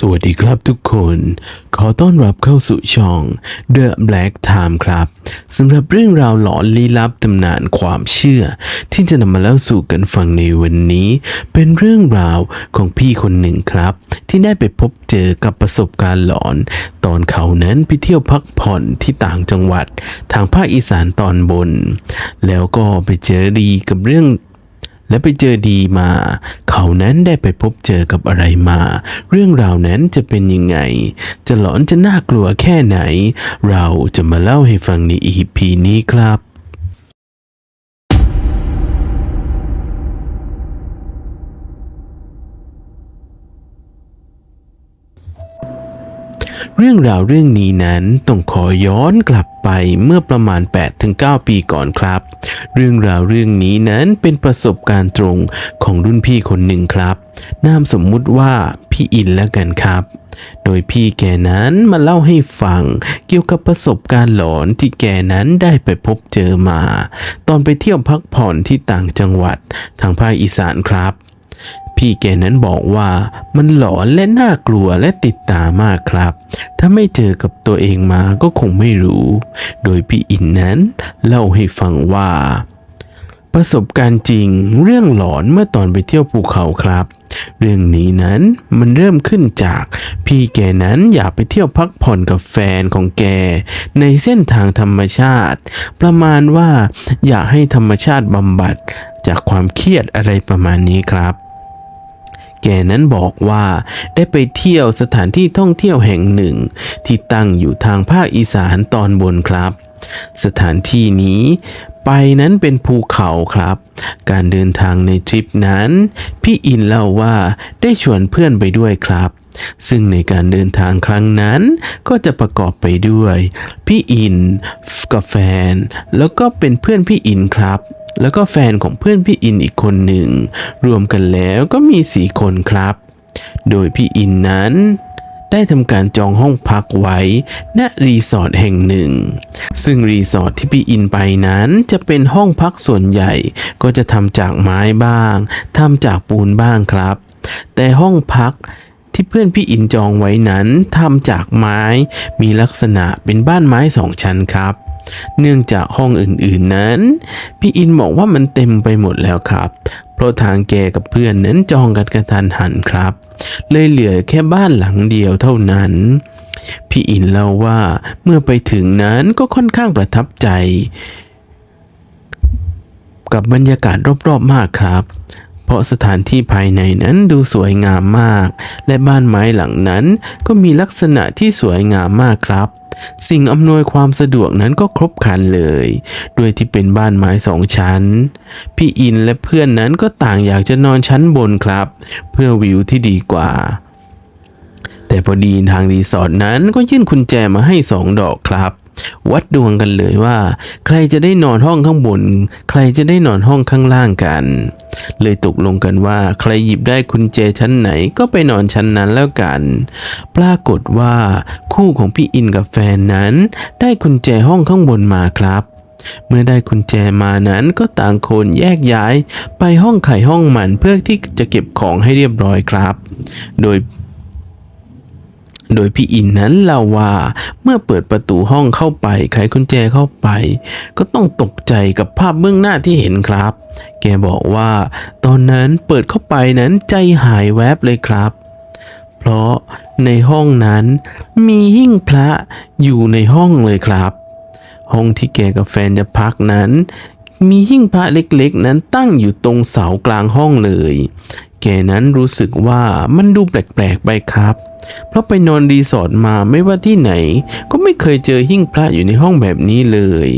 สวัสดีครับทุกคน ขอต้อนรับเข้าสู่ช่อง The Black Time ครับสำหรับเรื่องราวหลอนลี้ลับตำนานความเชื่อ ที่จะนำมาเล่าสู่กันฟังในวันนี้ เป็นเรื่องราวของพี่คนหนึ่งครับ ที่ได้ไปพบเจอกับประสบการณ์หลอน ตอนเขานั้นไปเที่ยวพักผ่อนที่ต่างจังหวัด ทางภาคอีสานตอนบน แล้วก็ไปเจอดีกับเรื่อง และไปเจอดีมา เขานั้นได้ไปพบเจอกับอะไรมา เรื่องราวนั้นจะเป็นยังไง จะหลอนจะน่ากลัวแค่ไหน เราจะมาเล่าให้ฟังในอีพีนี้ครับ เรื่องราวเรื่องนี้นั้นต้องขอย้อนกลับไปเมื่อประมาณ 8-9 ปีก่อนครับ เรื่องราวเรื่องนี้นั้นเป็นประสบการณ์ตรงของรุ่นพี่คนหนึ่งครับ นามสมมุติว่าพี่อินแล้วกันครับ โดยพี่แกนั้นมาเล่าให้ฟังเกี่ยวกับประสบการณ์หลอนที่แกนั้นได้ไปพบเจอมา ตอนไปเที่ยวพักผ่อนที่ต่างจังหวัดทางภาคอีสานครับ พี่แกนั้นบอกว่ามันหลอนและน่ากลัวและติดตามากครับ ถ้าไม่เจอกับตัวเองมาก็คงไม่รู้ โดยพี่อินนั้นเล่าให้ฟังว่า ประสบการณ์จริงเรื่องหลอนเมื่อตอนไปเที่ยวภูเขาครับ เรื่องนี้นั้นมันเริ่มขึ้นจาก พี่แกนั้นอยากไปเที่ยวพักผ่อนกับแฟนของแก ในเส้นทางธรรมชาติ ประมาณว่าอยากให้ธรรมชาติบำบัดจากความเครียดอะไรประมาณนี้ครับ แกนั้นบอกว่าได้ไปเที่ยวสถานที่ท่องเที่ยวแห่งหนึ่ง ที่ตั้งอยู่ทางภาคอีสานตอนบนครับ สถานที่นี้ไปนั้นเป็นภูเขาครับ การเดินทางในทริปนั้น พี่อินเล่าว่าได้ชวนเพื่อนไปด้วยครับ ซึ่งในการเดินทางครั้งนั้นก็จะประกอบไปด้วย พี่อินกับแฟน แล้วก็เป็นเพื่อนพี่อินครับ แล้วก็แฟนของเพื่อนพี่อินอีกคนหนึ่ง รวมกันแล้วก็มีสี่คนครับ โดยพี่อินนั้นได้ทำการจองห้องพักไว้ ณ รีสอร์ทแห่งหนึ่ง ซึ่งรีสอร์ทที่พี่อินไปนั้นจะเป็นห้องพักส่วนใหญ่ ก็จะทำจากไม้บ้าง ทำจากปูนบ้างครับ แต่ห้องพัก ที่เพื่อนพี่อินจองไว้นั้นทำจากไม้ มีลักษณะเป็นบ้านไม้สองชั้นครับ เนื่องจากห้องอื่นๆนั้น พี่อินบอกว่ามันเต็มไปหมดแล้วครับเพราะทางแกกับเพื่อนนั้นจองกันกระทันหันครับ เลยเหลือแค่บ้านหลังเดียวเท่านั้นพี่อินเล่าว่าเมื่อไปถึงนั้นก็ค่อนข้างประทับใจ กับบรรยากาศรอบๆมากครับ เพราะสถานที่ภายในนั้นดูสวยงามมาก และบ้านไม้หลังนั้นก็มีลักษณะที่สวยงามมากครับ สิ่งอำนวยความสะดวกนั้นก็ครบครันเลย ด้วยที่เป็นบ้านไม้สองชั้น พี่อินและเพื่อนนั้นก็ต่างอยากจะนอนชั้นบนครับ เพื่อวิวที่ดีกว่า แต่พอดีทางรีสอร์ทนั้นก็ยื่นกุญแจมาให้สองดอกครับ วัดดวงกันเลยว่า ใครจะได้นอนห้องข้างบน ใครจะได้นอนห้องข้างล่างกัน เลยตกลงกันว่า ใครหยิบได้กุญแจชั้นไหนก็ไปนอนชั้นนั้นแล้วกัน ปรากฏว่า คู่ของพี่อินกับแฟนนั้น ได้กุญแจห้องข้างบนมาครับเมื่อได้กุญแจมานั้นก็ต่างคนแยกย้ายไปห้องไข่ห้องมันเพื่อที่จะเก็บของให้เรียบร้อยครับ โดย โดยพี่อินนั้นเล่าว่าเมื่อเปิดประตูห้องเข้าไปไขกุญแจเข้าไป ก็ต้องตกใจกับภาพเบื้องหน้าที่เห็นครับ แกบอกว่า ตอนนั้นเปิดเข้าไปนั้นใจหายแวบเลยครับ เพราะในห้องนั้นมีหิ้งพระอยู่ในห้องเลยครับ ห้องที่แกกับแฟนจะพักนั้น มีหิ้งพระเล็กๆ นั้นตั้งอยู่ตรงเสากลางห้องเลย แกนั้นรู้สึกว่ามันดูแปลกๆไปครับ เพราะไปนอนรีสอร์ทมาไม่ว่าที่ไหน ก็ไม่เคยเจอหิ้งพระอยู่ในห้องแบบนี้เลย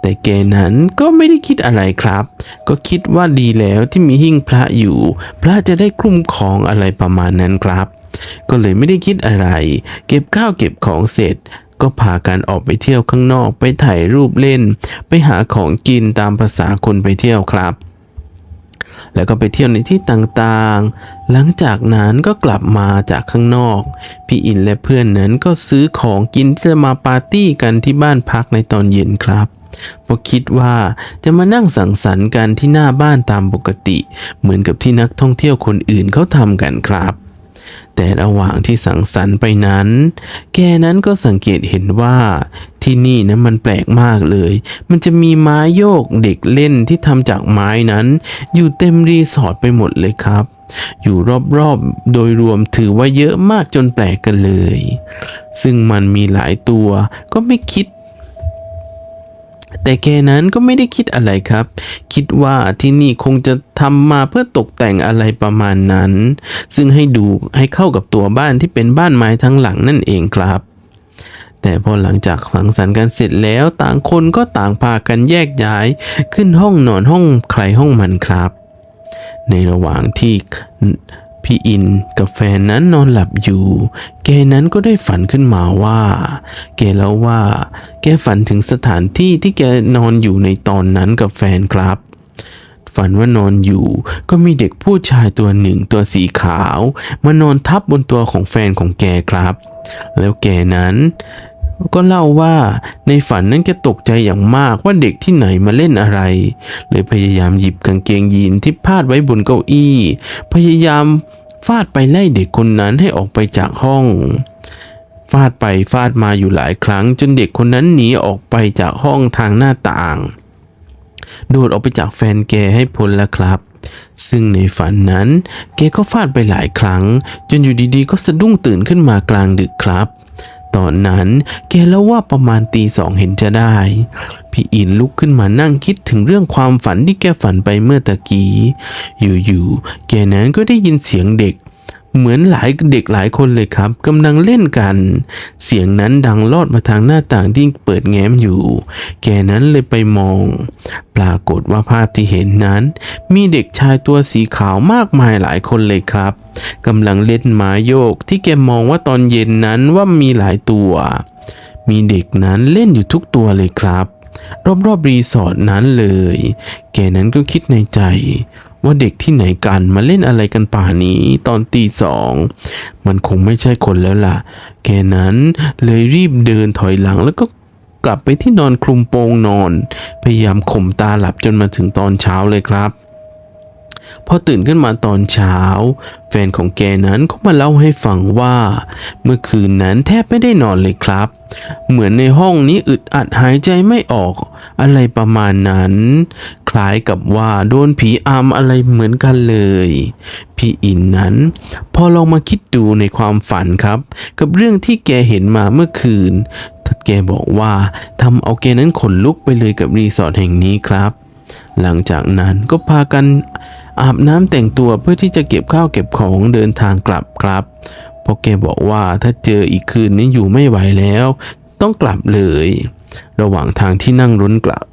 แต่แกนั้นก็ไม่ได้คิดอะไรครับ ก็คิดว่าดีแล้วที่มีหิ้งพระอยู่ พระจะได้คุ้มครองอะไรประมาณนั้นครับ ก็เลยไม่ได้คิดอะไร เก็บข้าวเก็บของเสร็จก็พากันออกไปเที่ยวข้างนอกไปถ่ายรูปเล่น ไปหาของกินตามภาษาคนไปเที่ยวครับ แล้วก็ไปเที่ยวในที่ต่างๆ หลังจากนั้นก็กลับมาจากข้างนอก พี่อินและเพื่อนนั้นก็ซื้อของกินที่จะมาปาร์ตี้กันที่บ้านพักในตอนเย็นครับเพราะคิดว่าจะมานั่งสังสรรค์กันที่หน้าบ้านตามปกติ เหมือนกับที่นักท่องเที่ยวคนอื่นเขาทำกันครับ แต่ระหว่างที่สังสรรค์ไปนั้น แกนั้นก็สังเกตเห็นว่าที่นี่นะมันแปลกมากเลย มันจะมีไม้โยกเด็กเล่นที่ทำจากไม้นั้น อยู่เต็มรีสอร์ทไปหมดเลยครับ อยู่รอบๆ โดยรวมถือว่าเยอะมากจนแปลกกันเลย ซึ่งมันมีหลายตัวก็ไม่คิด แต่แกนั้นก็ไม่ได้คิดอะไรครับ คิดว่าที่นี่คงจะทำมาเพื่อตกแต่งอะไรประมาณนั้น ซึ่งให้ดูให้เข้ากับตัวบ้านที่เป็นบ้านไม้ทั้งหลังนั่นเองครับแต่พอหลังจากสังสรรค์กันเสร็จแล้วต่างคนก็ต่างพากันแยกย้าย ขึ้นห้องนอนห้องใครห้องมันครับ ในระหว่างที่ พี่อินกับแฟนนั้นนอนหลับอยู่ แกนั้นก็ได้ฝันขึ้นมาว่า แกเล่าว่า แกฝันถึงสถานที่ที่แกนอนอยู่ในตอนนั้นกับแฟนครับ ฝันว่านอนอยู่ ก็มีเด็กผู้ชายตัวหนึ่งตัวสีขาว มานอนทับบนตัวของแฟนของแกครับ แล้วแกนั้น ก็เล่าว่าในฝันนั้นแกตกใจอย่างมากว่าเด็กที่ไหนมาเล่นอะไร เลยพยายามหยิบกางเกงยีนที่พาดไว้บนเก้าอี้ พยายามฟาดไปไล่เด็กคนนั้นให้ออกไปจากห้อง ฟาดไปฟาดมาอยู่หลายครั้ง จนเด็กคนนั้นหนีออกไปจากห้องทางหน้าต่าง โดดออกไปจากแฟนแกให้พ้นแล้วครับ ซึ่งในฝันนั้น แกก็ฟาดไปหลายครั้ง จนอยู่ดีๆ ก็สะดุ้งตื่นขึ้นมากลางดึกครับ ตอนนั้น แกเล่าว่าประมาณตีสองเห็นจะได้ พี่อินลุกขึ้นมานั่งคิดถึงเรื่องความฝันที่แกฝันไปเมื่อตะกี้ อยู่ๆ แกนั้นก็ได้ยินเสียงเด็ก เหมือนหลายเด็กหลายคนเลยครับกำลังเล่นกัน เสียงนั้นดังลอดมาทางหน้าต่างที่เปิดแง้มอยู่ แกนั้นเลยไปมอง ปรากฏว่าภาพที่เห็นนั้น มีเด็กชายตัวสีขาวมากมายหลายคนเลยครับกำลังเล่นไม้โยกที่แกมองว่าตอนเย็นนั้นว่ามีหลายตัว มีเด็กนั้นเล่นอยู่ทุกตัวเลยครับ รอบๆรีสอร์ทนั้นเลย แกนั้นก็คิดในใจ ว่าเด็กที่ไหนกันมาเล่นอะไรกันป่านี้ตอนตีสอง มันคงไม่ใช่คนแล้วล่ะ แกนั้นเลยรีบเดินถอยหลังแล้วก็กลับไปที่นอนคลุมโปงนอน พยายามข่มตาหลับจนมาถึงตอนเช้าเลยครับพอตื่นขึ้นมาตอนเช้า แฟนของแกนั้นก็มาเล่าให้ฟังว่า เมื่อคืนนั้นแทบไม่ได้นอนเลยครับ เหมือนในห้องนี้อึดอัดหายใจไม่ออก อะไรประมาณนั้น คล้ายกับว่าโดนผีอำอะไรเหมือนกันเลย พี่อินนั้น พอลองมาคิดดูในความฝันครับ กับเรื่องที่แกเห็นมาเมื่อคืนแกบอกว่าทำเอาแกนั้นขนลุกไปเลยกับรีสอร์ทแห่งนี้ครับ หลังจากนั้นก็พากันอาบน้ำแต่งตัวเพื่อที่จะเก็บข้าวเก็บของเดินทางกลับครับเพราะแกบอกว่าถ้าเจออีกคืนนี้อยู่ไม่ไหวแล้ว ต้องกลับเลย ระหว่างทางที่นั่งรถกลับ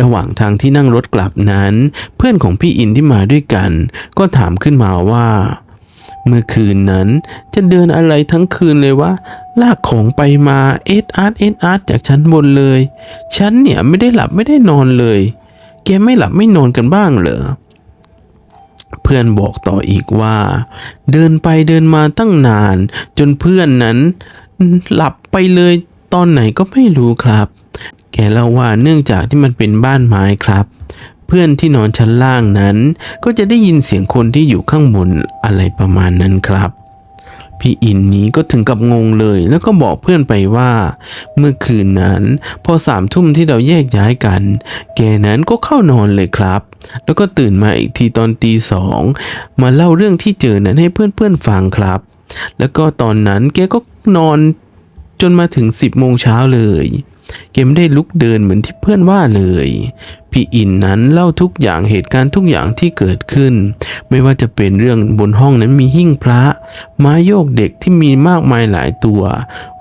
ระหว่างทางที่นั่งรถกลับนั้น เพื่อนของพี่อินที่มาด้วยกัน ก็ถามขึ้นมาว่า เมื่อคืนนั้นจะเดินอะไรทั้งคืนเลยวะลากของไปมาเอสอาร์ตเอสอาร์ตจากชั้นบนเลยฉันเนี่ยไม่ได้หลับไม่ได้นอนเลย แกไม่หลับไม่นอนกันบ้างเหรอเพื่อนบอกต่ออีกว่า เดินไปเดินมาตั้งนาน จนเพื่อนนั้น หลับไปเลยตอนไหนก็ไม่รู้ครับ แกเล่าว่าเนื่องจากที่มันเป็นบ้านไม้ครับ เพื่อนที่นอนชั้นล่างนั้น ก็จะได้ยินเสียงคนที่อยู่ข้างบนอะไรประมาณนั้นครับพี่อินนี้ก็ถึงกับงงเลย แล้วก็บอกเพื่อนไปว่า เมื่อคืนนั้น พอสามทุ่มที่เราแยกย้ายกัน แกนั้นก็เข้านอนเลยครับ แล้วก็ตื่นมาอีกทีตอนตีสองมาเล่าเรื่องที่เจอนั้นให้เพื่อนๆฟังครับ แล้วก็ตอนนั้นแกก็นอนจนมาถึง10โมงเช้าเลย แกไม่ได้ลุกเดินเหมือนที่เพื่อนว่าเลย พี่อินนั้นเล่าทุกอย่างเหตุการณ์ทุกอย่างที่เกิดขึ้น ไม่ว่าจะเป็นเรื่องบนห้องนั้นมีหิ้งพระไม้โยกเด็กที่มีมากมายหลายตัว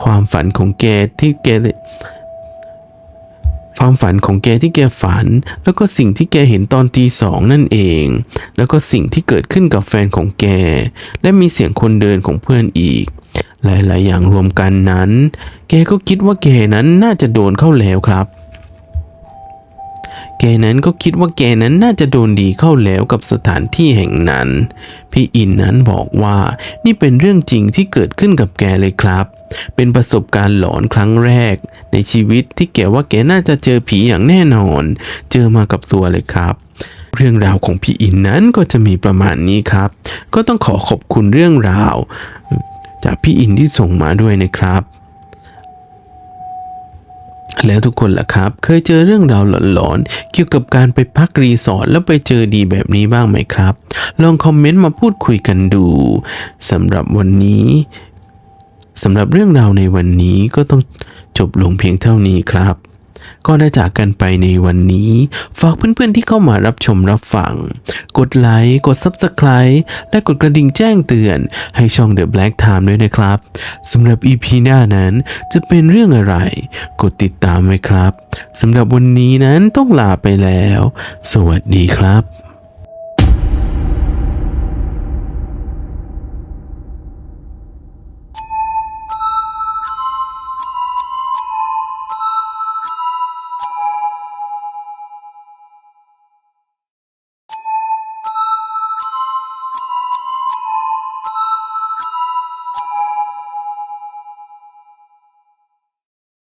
ความฝันของแกที่แกความฝันของแกที่แกฝัน แล้วก็สิ่งที่แกเห็นตอนตีสองนั่นเอง แล้วก็สิ่งที่เกิดขึ้นกับแฟนของแก และมีเสียงคนเดินของเพื่อนอีก หลายๆ อย่างรวมกันนั้น แกก็คิดว่าแกนั้นน่าจะโดนเข้าแล้วครับ แกนั้นก็คิดว่าแกนั้นน่าจะโดนดีเข้าแล้วกับสถานที่แห่งนั้น พี่อินนั้นบอกว่านี่เป็นเรื่องจริงที่เกิดขึ้นกับแกเลยครับ เป็นประสบการณ์หลอนครั้งแรก ในชีวิตที่แกว่าแกน่าจะเจอผีอย่างแน่นอน เจอมากับตัวเลยครับเรื่องราวของพี่อินนั้นก็จะมีประมาณนี้ครับ ก็ต้องขอขอบคุณเรื่องราว จากพี่อินที่ส่งมาด้วยนะครับ แล้วทุกคนล่ะครับ เคยเจอเรื่องราวหลอนๆ เกี่ยวกับการไปพักรีสอร์ทแล้วไปเจอดีแบบนี้บ้างไหมครับ ลองคอมเมนต์มาพูดคุยกันดูสำหรับวันนี้สำหรับเรื่องราวในวันนี้ก็ต้องจบลงเพียงเท่านี้ครับ ก็ได้จากกันไปในวันนี้ ฝากเพื่อนๆที่เข้ามารับชมรับฟัง กดไลค์ กด Subscribe และกดกระดิ่งแจ้งเตือน ให้ช่อง The Black Time ด้วยนะครับสำหรับ EP หน้านั้นจะเป็นเรื่องอะไร กดติดตามไว้ครับสำหรับวันนี้นั้นต้องลาไปแล้ว สวัสดีครับ